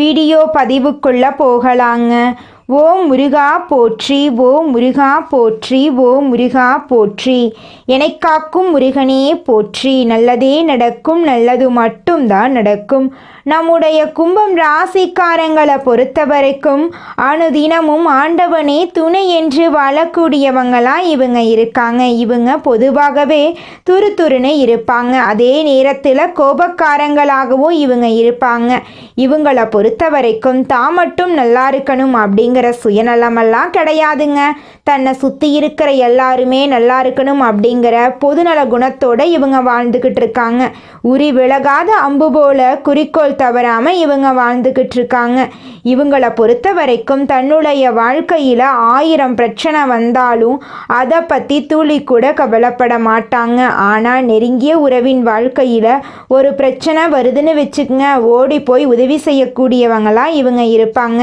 Video பதிவுக்குள்ளே போகலாங்க. ஓ முருகா போற்றி ஓ முருகா போற்றி ஓ முருகா போற்றி. என்னை காக்கும் முருகனே போற்றி. நல்லதே நடக்கும் நல்லது மட்டும்தான் நடக்கும். நம்முடைய கும்பம் ராசிக்காரங்களை பொறுத்த வரைக்கும் அனுதினமும் ஆண்டவனே துணை என்று வாழக்கூடியவங்களா இவங்க இருக்காங்க. இவங்க பொதுவாகவே துரு துருன்னு இருப்பாங்க. அதே நேரத்தில் கோபக்காரங்களாகவும் இவங்க இருப்பாங்க. இவங்கள பொறுத்த பொறுத்த வரைக்கும் தான் மட்டும் நல்லா இருக்கணும் அப்படிங்கிற சுயநலமெல்லாம் கிடையாதுங்க. தன்னை சுற்றி இருக்கிற எல்லாருமே நல்லா இருக்கணும் அப்படிங்கிற பொதுநல குணத்தோடு இவங்க வாழ்ந்துக்கிட்டு இருக்காங்க. உரி விலகாத அம்பு போல குறிக்கோள் தவறாமல் இவங்க வாழ்ந்துக்கிட்டு இருக்காங்க. இவங்களை பொறுத்த வரைக்கும் தன்னுடைய வாழ்க்கையில் ஆயிரம் பிரச்சனை வந்தாலும் அதை பற்றி துளி கூட கவலைப்பட மாட்டாங்க. ஆனால் நெருங்கிய உறவின் வாழ்க்கையில் ஒரு பிரச்சனை வருதுன்னு வச்சுக்கோங்க. ஓடி போய் உதவி கூடியவங்களா இவங்க இருப்பாங்க.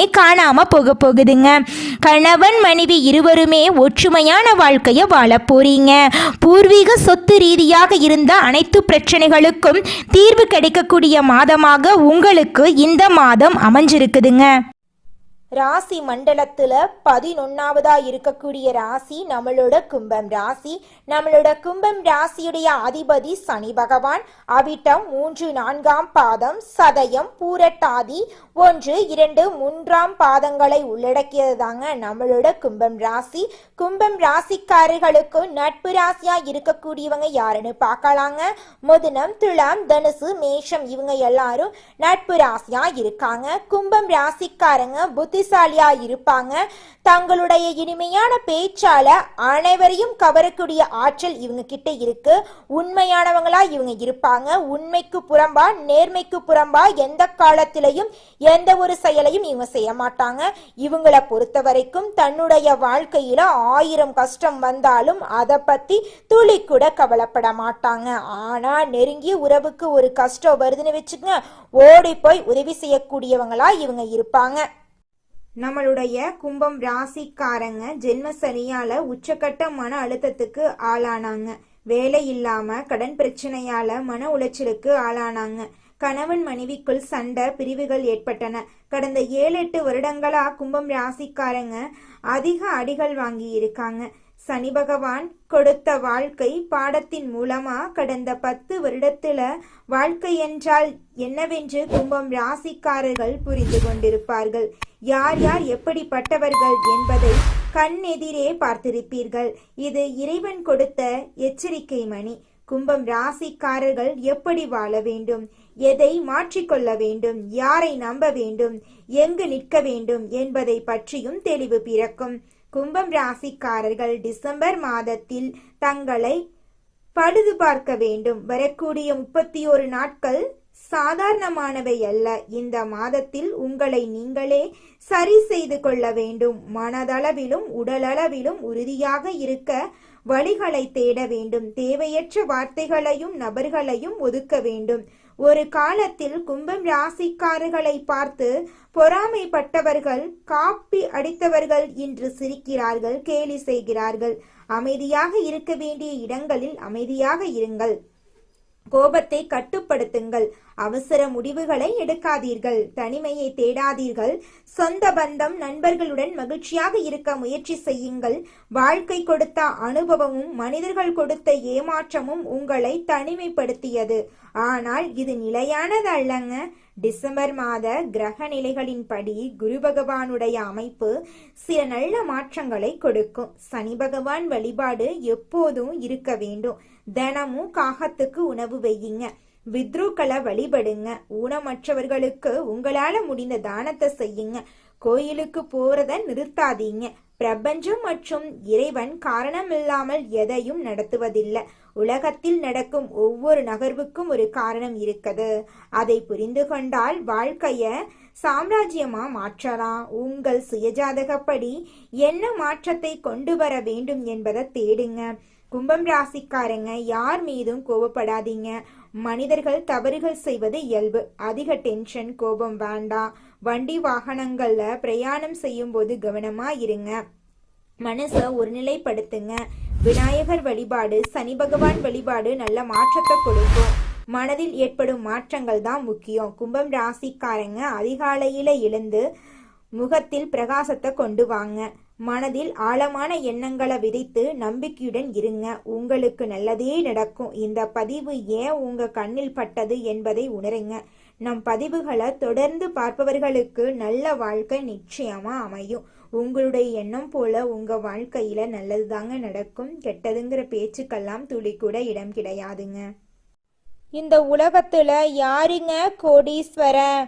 காணாம போக போகுதுங்க. கணவன் மனைவி இருவருமே ஒற்றுமையான வாழ்க்கையை வாழ போறீங்க. பூர்வீக சொத்து ரீதியாக இருந்த அனைத்து பிரச்சனைகளுக்கும் தீர்வு கிடைக்கக்கூடிய மாதமாக உங்களுக்கு இந்த மாதம் அமைஞ்சிருக்குதுங்க. ராசி மண்டலத்துல பதினொன்னாவதா இருக்கக்கூடிய ராசி நம்மளோட கும்பம் ராசி. நம்மளோட கும்பம் ராசியுடைய அதிபதி சனி பகவான். அவிட்டம் மூன்று நான்காம் பாதம் சதயம் பூரட்டாதி ஒன்று இரண்டு மூன்றாம் பாதங்களை உள்ளடக்கியது தாங்க நம்மளோட கும்பம் ராசி. கும்பம் ராசிக்காரர்களுக்கும் நட்பு ராசியா இருக்கக்கூடியவங்க யாருன்னு பார்க்கலாங்க. முதனம் துலாம் தனுசு மேஷம் இவங்க எல்லாரும் நட்பு ராசியா இருக்காங்க. கும்பம் ராசிக்காரங்க புத்திசாலியா இருப்பாங்க. தங்களுடைய இனிமையான பேச்சால அனைவரையும் கவரக்கூடிய ஆற்றல் இவங்க கிட்ட இருக்கு. உண்மையானவங்களா இவங்க இருப்பாங்க. உண்மைக்கு புறம்பா நேர்மைக்கு புறம்பா எந்த காலத்திலையும் எந்த ஒரு செயலையும் இவங்க செய்ய மாட்டாங்க இவங்களை பொறுத்த வரைக்கும் தன்னுடைய வாழ்க்கையில ஆயிரம் கஷ்டம் வந்தாலும் அதை பத்தி துளி கூட கவலைப்பட மாட்டாங்க. ஆனா நெருங்கிய உறவுக்கு ஒரு கஷ்டம் வருதுன்னு வச்சுக்கங்க ஓடி போய் உதவி செய்யக்கூடியவங்களா இவங்க இருப்பாங்க. நம்மளுடைய கும்பம் ராசிக்காரங்க ஜென்ம சனியால உச்சக்கட்ட மன அழுத்தத்துக்கு ஆளானாங்க. வேலை இல்லாம கடன் பிரச்சனையால மன உளைச்சலுக்கு ஆளானாங்க. கணவன் மனைவிக்குள் சண்டை பிரிவுகள் ஏற்பட்டன. கடந்த ஏழு எட்டு வருடங்களா கும்பம் ராசிக்காரங்க அதிக அடிகள் வாங்கி இருக்காங்க சனி பகவான் கொடுத்த வாழ்க்கை பாடத்தின் மூலமா கடந்த பத்து வருடத்துல வாழ்க்கை என்றால் என்னவென்று கும்பம் ராசிக்காரர்கள் புரிந்து கொண்டிருப்பார்கள். யார் யார் எப்படிப்பட்டவர்கள் என்பதை கண்ணெதிரே பார்த்திருப்பீர்கள். இது இறைவன் கொடுத்த எச்சரிக்கை மணி. கும்பம் ராசிக்காரர்கள் எப்படி வாழ வேண்டும்? எதை மாற்றிக்கொள்ள வேண்டும்? யாரை நம்ப வேண்டும்? எங்கு நிற்க வேண்டும் என்பதை பற்றியும் தெளிவு பிறக்கும். கும்பம் ராசிக்காரர்கள் டிசம்பர் மாதத்தில் தங்களை பழுது பார்க்க வேண்டும். வரக்கூடிய முப்பத்தி ஒரு நாட்கள் சாதாரணமானவை அல்ல. இந்த மாதத்தில் உங்களை நீங்களே சரி செய்து கொள்ள வேண்டும். மனதளவிலும் உடலளவிலும் உறுதியாக இருக்க வழிகளை தேட வேண்டும். தேவையற்ற வார்த்தைகளையும் நபர்களையும் ஒதுக்க வேண்டும். ஒரு காலத்தில் கும்பம் ராசிக்காரர்களை பார்த்து பொறாமைப்பட்டவர்கள் காப்பி அடித்தவர்கள் இன்று சிரிக்கிறார்கள் கேலி செய்கிறார்கள். அமைதியாக இருக்க வேண்டிய இடங்களில் அமைதியாக இருங்கள். கோபத்தை கட்டுப்படுத்துங்கள். அவசர முடிவுகளை எடுக்காதீர்கள். தனிமையை தேடாதீர்கள். சொந்த பந்தம் நண்பர்களுடன் மகிழ்ச்சியாக இருக்க முயற்சி செய்யுங்கள். வாழ்க்கை கொடுத்த அனுபவமும் மனிதர்கள் கொடுத்த ஏமாற்றமும் உங்களை தனிமைப்படுத்தியது. ஆனால் இது நிலையானது அல்லங்க டிசம்பர் மாத கிரக நிலைகளின்படி குரு பகவானுடைய அமைப்பு சில நல்ல மாற்றங்களை கொடுக்கும். சனி பகவான் வழிபாடு எப்போதும் இருக்க வேண்டும். தினமும் காகத்துக்கு உணவு வையுங்க. வித்ருக்களை வழிபடுங்க. ஊனமற்றவர்களுக்கு உங்களால முடிந்த தானத்தை செய்யுங்க. கோயிலுக்கு போறத நிறுத்தாதீங்க. பிரபஞ்சம் மற்றும் இறைவன் காரணமில்லாமல் எதையும் நடத்துவதில்லை. உலகத்தில் நடக்கும் ஒவ்வொரு நகர்வுக்கும் ஒரு காரணம் இருக்குது. அதை புரிந்து கொண்டால் வாழ்க்கைய சாம்ராஜ்யமா மாற்றலாம். உங்கள் சுயஜாதகப்படி என்ன மாற்றத்தை கொண்டு வர வேண்டும் என்பதை தேடுங்க. கும்பம் ராசிக்காரங்க யார் மீதும் கோபப்படாதீங்க மனிதர்கள் தவறுகள் செய்வது இயல்பு. அதிக டென்ஷன் கோபம் வேண்டாம். வண்டி வாகனங்கள்ல பிரயாணம் செய்யும் போது கவனமா இருங்க. மனசை ஒருநிலைப்படுத்துங்க. விநாயகர் வழிபாடு சனி பகவான் வழிபாடு நல்ல மாற்றத்தை கொடுக்கும். மனதில் ஏற்படும் மாற்றங்கள் தான் முக்கியம். கும்பம் ராசிக்காரங்க அதிகாலையில எழுந்து முகத்தில் பிரகாசத்தை கொண்டு வாங்க. மனதில் ஆழமான எண்ணங்களை விதைத்து நம்பிக்கையுடன் இருங்க. உங்களுக்கு நல்லதே நடக்கும். இந்த பதிவு ஏன் உங்க கண்ணில் பட்டது என்பதை உணருங்க. நம் பதிவுகளை தொடர்ந்து பார்ப்பவர்களுக்கு நல்ல வாழ்க்கை நிச்சயமா அமையும். உங்களுடைய எண்ணம் போல உங்க வாழ்க்கையில நல்லது தாங்க நடக்கும். கெட்டதுங்கிற பேச்சுக்கெல்லாம் துளி கூட இடம் கிடையாதுங்க. இந்த உலகத்துல யாருங்க கோடீஸ்வரன்?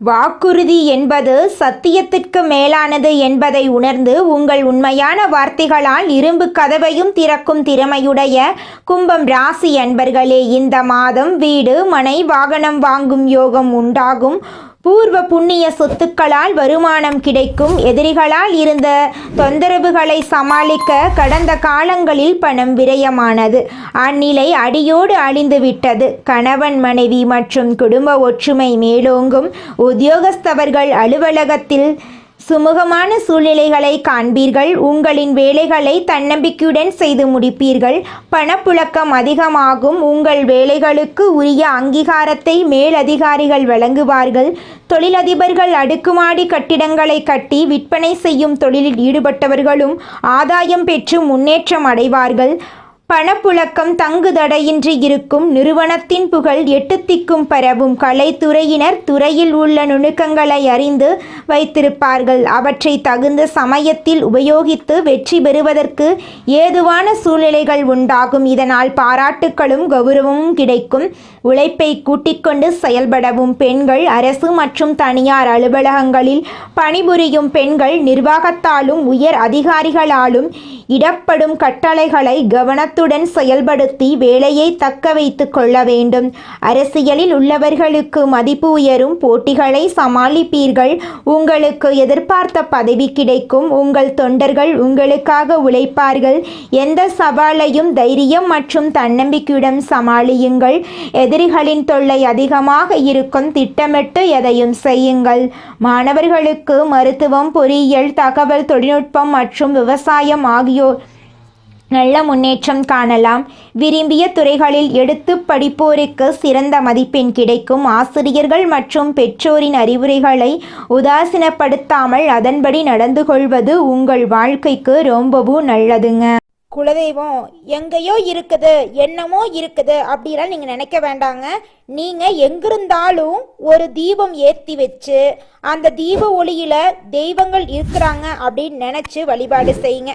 வாக்குறுதி என்பது சத்தியத்திற்கு மேலானது என்பதை உணர்ந்து உங்கள் உண்மையான வார்த்தைகளால் இரும்பு கதவையும் திறக்கும் திறமையுடைய கும்பம் ராசி அன்பர்களே இந்த மாதம் வீடு மனை வாகனம் வாங்கும் யோகம் உண்டாகும். பூர்வ புண்ணிய சொத்துக்களால் வருமானம் கிடைக்கும் எதிரிகளால் இருந்த தொந்தரவுகளை சமாளிக்க கடந்த காலங்களில் பணம் விரயமானது. அந்நிலை அடியோடு அழிந்து விட்டது. கணவன் மனைவி மற்றும் குடும்ப ஒற்றுமை மேலோங்கும். உத்தியோகஸ்தவர்கள் அலுவலகத்தில் சுமூகமான சூழ்நிலைகளை காண்பீர்கள். உங்களின் வேலைகளை தன்னம்பிக்கையுடன் செய்து முடிப்பீர்கள். பணப்புழக்கம் அதிகமாகும். உங்கள் வேலைகளுக்கு உரிய அங்கீகாரத்தை மேலதிகாரிகள் வழங்குவார்கள். தொழிலதிபர்கள் அடுக்குமாடி கட்டிடங்களை கட்டி விற்பனை செய்யும் தொழிலில் ஈடுபட்டவர்களும் ஆதாயம் பெற்று முன்னேற்றம் அடைவார்கள். பணப்புழக்கம் தங்குதடையின்றி இருக்கும் நிறுவனத்தின் புகழ் எட்டு திக்கும் பரவும் கலைத்துறையினர் துறையில் உள்ள நுணுக்கங்களை அறிந்து வைத்திருப்பார்கள். அவற்றை தகுந்த சமயத்தில் உபயோகித்து வெற்றி பெறுவதற்கு ஏதுவான சூழ்நிலைகள் உண்டாகும். இதனால் பாராட்டுக்களும் கௌரவமும் கிடைக்கும். உழைப்பை கூட்டிக்கொண்டு செயல்படவும் பெண்கள் அரசு மற்றும் தனியார் அலுவலகங்களில் பணிபுரியும் பெண்கள் நிர்வாகத்தாலும் உயர் அதிகாரிகளாலும் இடப்படும் கட்டளைகளை கவனத்துடன் செயல்படுத்தி வேலையை தக்க வைத்துக் கொள்ள வேண்டும். அரசியலில் உள்ளவர்களுக்கு மதிப்பு உயரும் போட்டிகளை சமாளிப்பீர்கள். உங்களுக்கு எதிர்பார்த்த பதவி கிடைக்கும். உங்கள் தொண்டர்கள் உங்களுக்காக உழைப்பார்கள். எந்த சவாலையும் தைரியம் மற்றும் தன்னம்பிக்கையுடன் சமாளியுங்கள். எதிரிகளின் தொல்லை அதிகமாக இருக்கும். திட்டமிட்டு எதையும் செய்யுங்கள். மாணவர்களுக்கு மருத்துவம் பொறியியல் தகவல் தொழில்நுட்பம் மற்றும் விவசாயம் ஆகியோர் நல்ல முன்னேற்றம் காணலாம். விரும்பிய துறைகளில் எடுத்து படிப்போருக்கு சிறந்த மதிப்பெண் கிடைக்கும். ஆசிரியர்கள் மற்றும் பெற்றோரின் அறிவுரைகளை உதாசீனப்படுத்தாமல் அதன்படி நடந்து கொள்வது உங்கள் வாழ்க்கைக்கு ரொம்பவும் நல்லதுங்க. குலதெய்வம் எங்கேயோ இருக்குது என்னமோ இருக்குது அப்படிலாம் நீங்கள் நினைக்க வேண்டாங்க. நீங்கள் எங்கிருந்தாலும் ஒரு தீபம் ஏற்றி வச்சு அந்த தீப ஒளியில் தெய்வங்கள் இருக்கிறாங்க அப்படின்னு நினச்சி வழிபாடு செய்யுங்க.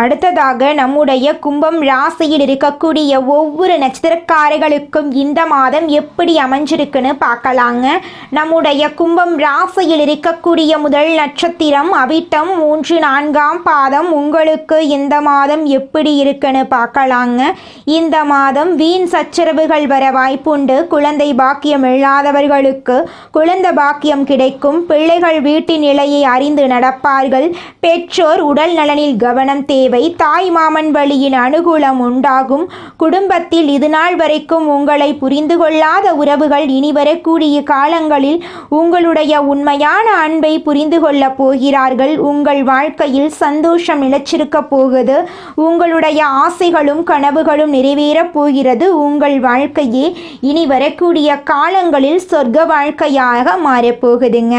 அடுத்ததாக நம்முடைய கும்பம் ராசியில் இருக்கக்கூடிய ஒவ்வொரு நட்சத்திரக்காரர்களுக்கும் இந்த மாதம் எப்படி அமைஞ்சிருக்குன்னு பார்க்கலாங்க. நம்முடைய கும்பம் ராசியில் இருக்கக்கூடிய முதல் நட்சத்திரம் அவிட்டம் மூன்று நான்காம் பாதம். உங்களுக்கு இந்த மாதம் எப்படி இருக்குன்னு பார்க்கலாங்க. இந்த மாதம் வீண் சச்சரவுகள் வர வாய்ப்புண்டு குழந்தை பாக்கியம் இல்லாதவர்களுக்கு குழந்தை பாக்கியம் கிடைக்கும். பிள்ளைகள் வீட்டின் நிலையை அறிந்து நடப்பார்கள். பெற்றோர் உடல் நலனில் கவனம் தேவை. தேவை. தாய் மாமன் வழியின் அனுகூலம் உண்டாகும். குடும்பத்தில் இதுநாள் வரைக்கும் உங்களை புரிந்து கொள்ளாத உறவுகள் இனி வரக்கூடிய காலங்களில் உங்களுடைய உண்மையான அன்பை புரிந்து கொள்ளப் போகிறார்கள். உங்கள் வாழ்க்கையில் சந்தோஷம் நிலச்சிருக்கப் போகுது. உங்களுடைய ஆசைகளும் கனவுகளும் நிறைவேறப் போகிறது. உங்கள் வாழ்க்கையே இனி வரக்கூடிய காலங்களில் சொர்க்க வாழ்க்கையாக மாறப்போகுதுங்க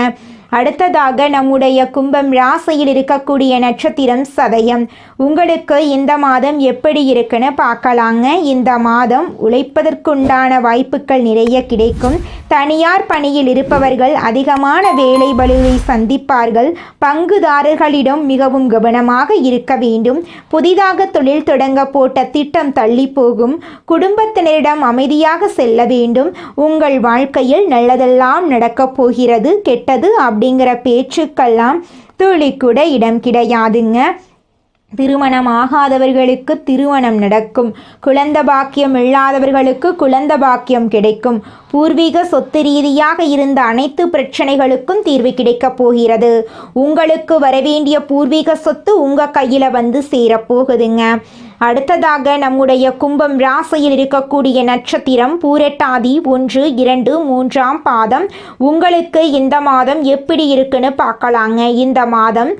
அடுத்ததாக நம்முடைய கும்பம் ராசியில் இருக்கக்கூடிய நட்சத்திரம் சதயம். உங்களுக்கு இந்த மாதம் எப்படி இருக்குன்னு பார்க்கலாங்க. இந்த மாதம் உழைப்பதற்குண்டான வாய்ப்புகள் நிறைய கிடைக்கும். தனியார் பணியில் இருப்பவர்கள் அதிகமான வேலை பளுவை சந்திப்பார்கள். பங்குதாரர்களிடம் மிகவும் கவனமாக இருக்க வேண்டும். புதிதாக தொழில் தொடங்க போட்ட திட்டம் தள்ளி போகும். குடும்பத்தினரிடம் அமைதியாக செல்ல வேண்டும். உங்கள் வாழ்க்கையில் நல்லதெல்லாம் நடக்கப் போகிறது கெட்டது அப்படிங்கிற பேச்சுக்கெல்லாம் துளி கூட இடம் கிடையாதுங்க. திருமணம் ஆகாதவர்களுக்கு திருமணம் நடக்கும். குழந்த பாக்கியம் இல்லாதவர்களுக்கு குழந்த பாக்கியம் கிடைக்கும். பூர்வீக சொத்து ரீதியாக இருந்த அனைத்து பிரச்சனைகளுக்கும் தீர்வு கிடைக்கப் போகிறது. உங்களுக்கு வரவேண்டிய பூர்வீக சொத்து உங்கள் கையில் வந்து சேரப்போகுதுங்க அடுத்ததாக நம்முடைய கும்பம் ராசியில் இருக்கக்கூடிய நட்சத்திரம் பூரட்டாதி ஒன்று இரண்டு மூன்றாம் பாதம். உங்களுக்கு இந்த மாதம் எப்படி இருக்குன்னு பார்க்கலாங்க. இந்த மாதம்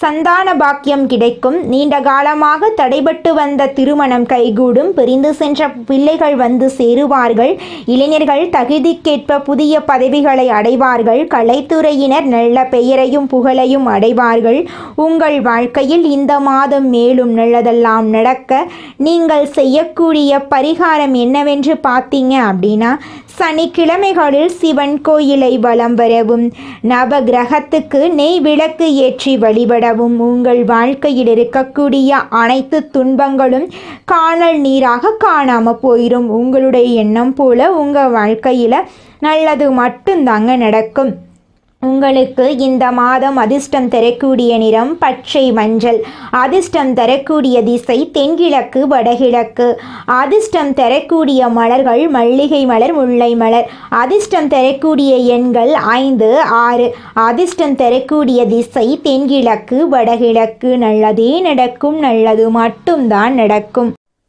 சந்தான பாக்கியம் கிடைக்கும். நீண்ட காலமாக தடைபட்டு வந்த திருமணம் கைகூடும். பிரிந்து சென்ற பிள்ளைகள் வந்து சேருவார்கள். இளைஞர்கள் தகுதிக்கேற்ப புதிய பதவிகளை அடைவார்கள். கலைத்துறையினர் நல்ல பெயரையும் புகழையும் அடைவார்கள். உங்கள் வாழ்க்கையில் இந்த மாதம் மேலும் நல்லதெல்லாம் நடக்க நீங்கள் செய்யக்கூடிய பரிகாரம் என்னவென்று பார்த்தீங்க அப்படின்னா சனிக்கிழமைகளில் சிவன் கோயிலை வலம் வரவும் நவ கிரகத்துக்கு நெய் விளக்கு ஏற்றி வழிபடவும் உங்கள் வாழ்க்கையில் இருக்கக்கூடிய அனைத்து துன்பங்களும் காணல் நீராக காணாம போயிடும் உங்களுடைய எண்ணம் போல உங்கள் வாழ்க்கையில் நல்லது மட்டும்தாங்க நடக்கும். உங்களுக்கு இந்த மாதம் அதிர்ஷ்டம் தரக்கூடிய நிறம் பச்சை மஞ்சள். அதிர்ஷ்டம் தரக்கூடிய திசை தென்கிழக்கு வடகிழக்கு. அதிர்ஷ்டம் தரக்கூடிய மலர்கள் மல்லிகை மலர் முல்லை மலர். அதிர்ஷ்டம் தரக்கூடிய எண்கள் ஐந்து ஆறு. அதிர்ஷ்டம் தரக்கூடிய திசை தென்கிழக்கு வடகிழக்கு. நல்லதே நடக்கும் நல்லது மட்டும்தான் நடக்கும்.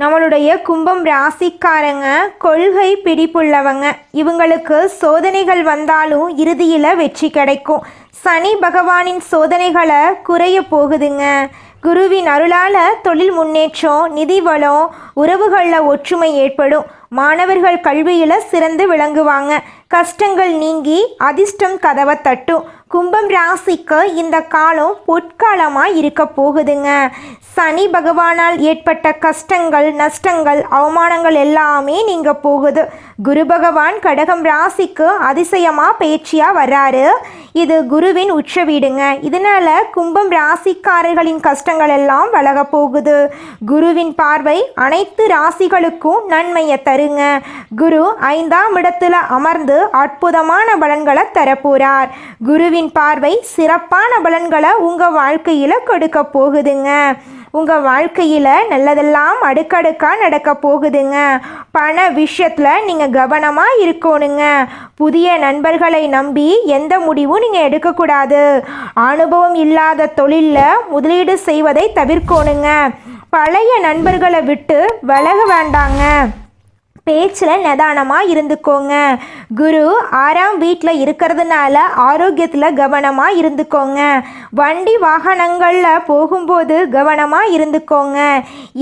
நம்மளுடைய கும்பம் ராசிக்காரங்க கொள்கை பிடிப்புள்ளவங்க. இவங்களுக்கு சோதனைகள் வந்தாலும் இறுதியில் வெற்றி கிடைக்கும். சனி பகவானின் சோதனைகளை குறைய போகுதுங்க. குருவின் அருளால் தொழில் முன்னேற்றம் நிதி வளம் உறவுகளில் ஒற்றுமை ஏற்படும். மாணவர்கள் கல்வியில் சிறந்து விளங்குவாங்க. கஷ்டங்கள் நீங்கி அதிர்ஷ்டம் கதவை தட்டும். கும்பம் ராசிக்கு இந்த காலம் பொற்காலமாக இருக்க போகுதுங்க. சனி பகவானால் ஏற்பட்ட கஷ்டங்கள் நஷ்டங்கள் அவமானங்கள் எல்லாமே நீங்க போகுது. குரு பகவான் கடகம் ராசிக்கு அதிசயமாக பயிற்சியாக வர்றாரு. இது குருவின் உச்ச வீடுங்க. இதனால கும்பம் ராசிக்காரர்களின் கஷ்டங்கள் எல்லாம் வழக போகுது. குருவின் பார்வை அனைத்து ராசிகளுக்கும் நன்மையை தருங்க. குரு ஐந்தாம் இடத்துல அமர்ந்து அற்புதமான பலன்களை தரப்போறார். குருவின் பார்வை சிறப்பான பலன்களை உங்கள் வாழ்க்கையில் கொடுக்க போகுதுங்க. உங்கள் வாழ்க்கையில் நல்லதெல்லாம் அடுக்கடுக்காக நடக்க போகுதுங்க. பண விஷயத்தில் நீங்கள் கவனமாக இருக்கணுங்க. புதிய நண்பர்களை நம்பி எந்த முடிவும் நீங்கள் எடுக்கக்கூடாது. அனுபவம் இல்லாத தொழிலில் முதலீடு செய்வதை தவிர்க்கணுங்க. பழைய நண்பர்களை விட்டு விலக வேண்டாங்க. பேச்சில் நிதானமாக இருந்துக்கோங்க. குரு ஆறாம் வீட்டில் இருக்கிறதுனால ஆரோக்கியத்தில் கவனமாக இருந்துக்கோங்க. வண்டி வாகனங்களில் போகும்போது கவனமாக இருந்துக்கோங்க.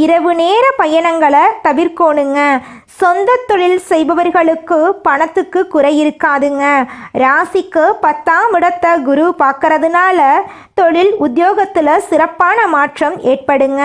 இரவு நேர பயணங்களை தவிர்க்கணுங்க. சொந்த தொழில் செய்பவர்களுக்கு பணத்துக்கு குறை இருக்காதுங்க. ராசிக்கு பத்தாம் இடத்தை குரு பார்க்கறதுனால தொழில் உத்தியோகத்தில் சிறப்பான மாற்றம் ஏற்படுங்க.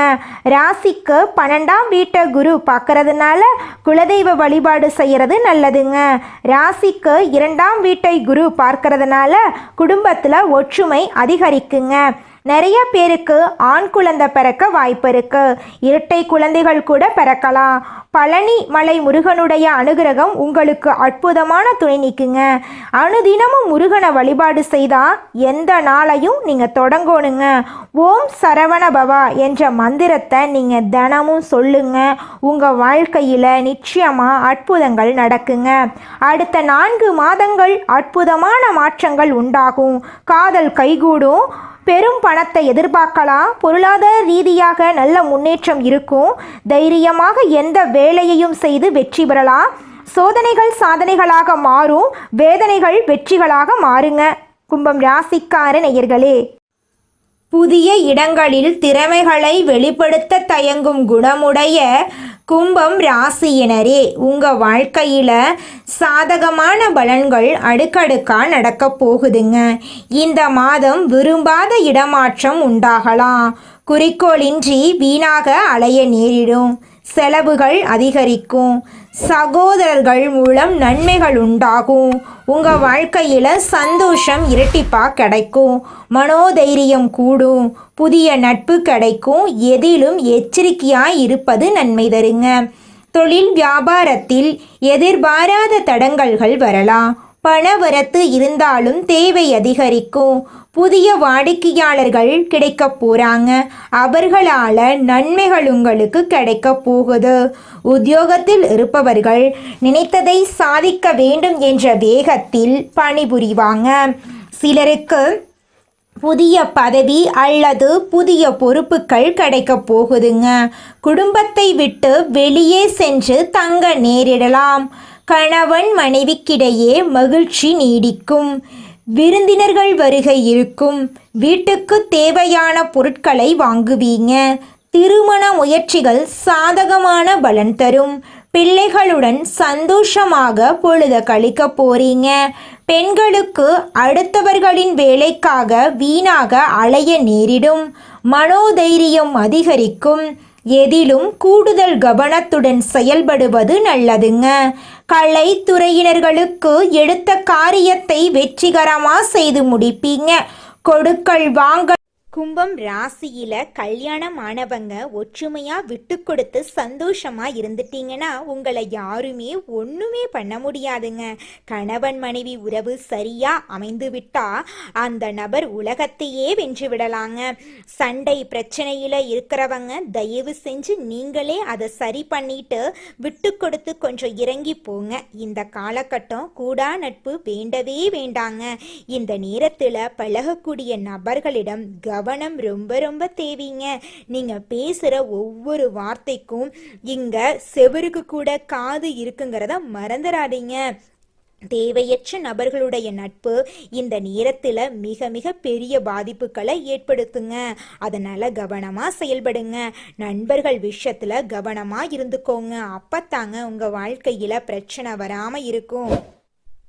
ராசிக்கு பன்னெண்டாம் வீட்டை குரு பார்க்கறதுனால குலதெய்வ வழிபாடு செய்கிறது நல்லதுங்க. ராசிக்கு இரண்டாம் வீட்டை குரு பார்க்கறதுனால குடும்பத்தில் ஒற்றுமை அதிகரிக்குங்க. நிறைய பேருக்கு ஆண் குழந்தை பிறக்க வாய்ப்பு இருக்கு. இரட்டை குழந்தைகள் கூட பிறக்கலாம். பழனி மலை முருகனுடைய அனுகிரகம் உங்களுக்கு அற்புதமான துணை நிற்குங்க அனுதினமும் முருகனை வழிபாடு செய்தா எந்த நாளையும் நீங்க தொடங்கணுங்க. ஓம் சரவண பவா என்ற மந்திரத்தை நீங்க தினமும் சொல்லுங்க. உங்க வாழ்க்கையில நிச்சயமா அற்புதங்கள் நடக்குங்க. அடுத்த நான்கு மாதங்கள் அற்புதமான மாற்றங்கள் உண்டாகும். காதல் கைகூடும். பெரும் பணத்தை எதிர்பார்க்கலாம். பொருளாதார ரீதியாக நல்ல முன்னேற்றம் இருக்கும். தைரியமாக எந்த வேலையையும் செய்து வெற்றி பெறலாம். சோதனைகள் சாதனைகளாக மாறும். வேதனைகள் வெற்றிகளாக மாறுங்க. கும்பம் ராசிக்கார நேயர்களே. புதிய இடங்களில் திறமைகளை வெளிப்படுத்த தயங்கும் குணமுடைய கும்பம் ராசியினரே உங்க வாழ்க்கையில சாதகமான பலன்கள் அடுக்கடுக்கா நடக்க போகுதுங்க. இந்த மாதம் விரும்பாத இடமாற்றம் உண்டாகலாம். குறிக்கோளின்றி வீணாக அலைய நேரிடும். செலவுகள் அதிகரிக்கும். சகோதரர்கள் மூலம் நன்மைகள் உண்டாகும். உங்க வாழ்க்கையில சந்தோஷம் இரட்டிப்பா கிடைக்கும். மனோதைரியம் கூடும். புதிய நட்பு கிடைக்கும். எதிலும் எச்சரிக்கையாய் இருப்பது நன்மை தருங்க. தொழில் வியாபாரத்தில் எதிர்பாராத தடங்கல்கள் வரலாம். பணவரத்து இருந்தாலும் தேவை அதிகரிக்கும். புதிய வாடிக்கையாளர்கள் கிடைக்க போறாங்க. அவர்களால நன்மைகள் உங்களுக்கு கிடைக்க போகுது. உத்தியோகத்தில் இருப்பவர்கள் நினைத்ததை சாதிக்க வேண்டும் என்ற வேகத்தில் பணிபுரிவாங்க. சிலருக்கு புதிய பதவி அல்லது புதிய பொறுப்புகள் கிடைக்க போகுதுங்க. குடும்பத்தை விட்டு வெளியே சென்று தங்க நேரிடலாம். கணவன் மனைவிக்கிடையே மகிழ்ச்சி நீடிக்கும். விருந்தினர்கள் வருகை இருக்கும். வீட்டுக்கு தேவையான பொருட்களை வாங்குவீங்க. திருமண முயற்சிகள் சாதகமான பலன் தரும். பிள்ளைகளுடன் சந்தோஷமாக பொழுத கழிக்க போறீங்க. பெண்களுக்கு அடுத்தவர்களின் வேலைக்காக வீணாக அலைய நேரிடும். மனோதைரியம் அதிகரிக்கும். எதிலும் கூடுதல் கவனத்துடன் செயல்படுவது நல்லதுங்க. கலைத்துறையினர்களுக்கு எடுத்த காரியத்தை வெற்றிகரமாக செய்து முடிப்பீங்க. கொடுக்கல் வாங்க கும்பம் ராசியில கல்யாணம் ஆனவங்க ஒற்றுமையா விட்டு கொடுத்து சந்தோஷமா இருந்துட்டீங்கன்னா உங்களை யாருமே ஒண்ணுமே பண்ண முடியாதுங்க. கணவன் மனைவி உறவு சரியா அமைந்து விட்டா அந்த நபர் உலகத்தையே வென்று விடலாங்க. சண்டை பிரச்சனையில இருக்கிறவங்க தயவு செஞ்சு நீங்களே அதை சரி பண்ணிட்டு விட்டு கொடுத்து கொஞ்சம் இறங்கி போங்க. இந்த காலகட்டம் கூடா நட்பு வேண்டவே வேண்டாங்க. இந்த நேரத்துல பழகக்கூடிய நபர்களிடம் கவனம் கவனம் ரொம்ப ரொம்ப தேவைங்க. நீங்க பேசுற ஒவ்வொரு வார்த்தைக்கும் இங்க செவருக்கு கூட காது இருக்குங்கிறத மறந்துடாதீங்க தேவையற்ற நபர்களுடைய நட்பு இந்த நேரத்தில் மிக மிக பெரிய பாதிப்புகளை ஏற்படுத்துங்க. அதனால கவனமா செயல்படுங்க. நண்பர்கள் விஷயத்துல கவனமா இருந்துக்கோங்க. அப்பத்தாங்க உங்க வாழ்க்கையில பிரச்சனை வராம இருக்கும்.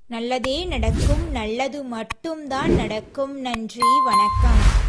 நல்லதே நடக்கும். நல்லது மட்டும்தான் நடக்கும். நன்றி. வணக்கம்.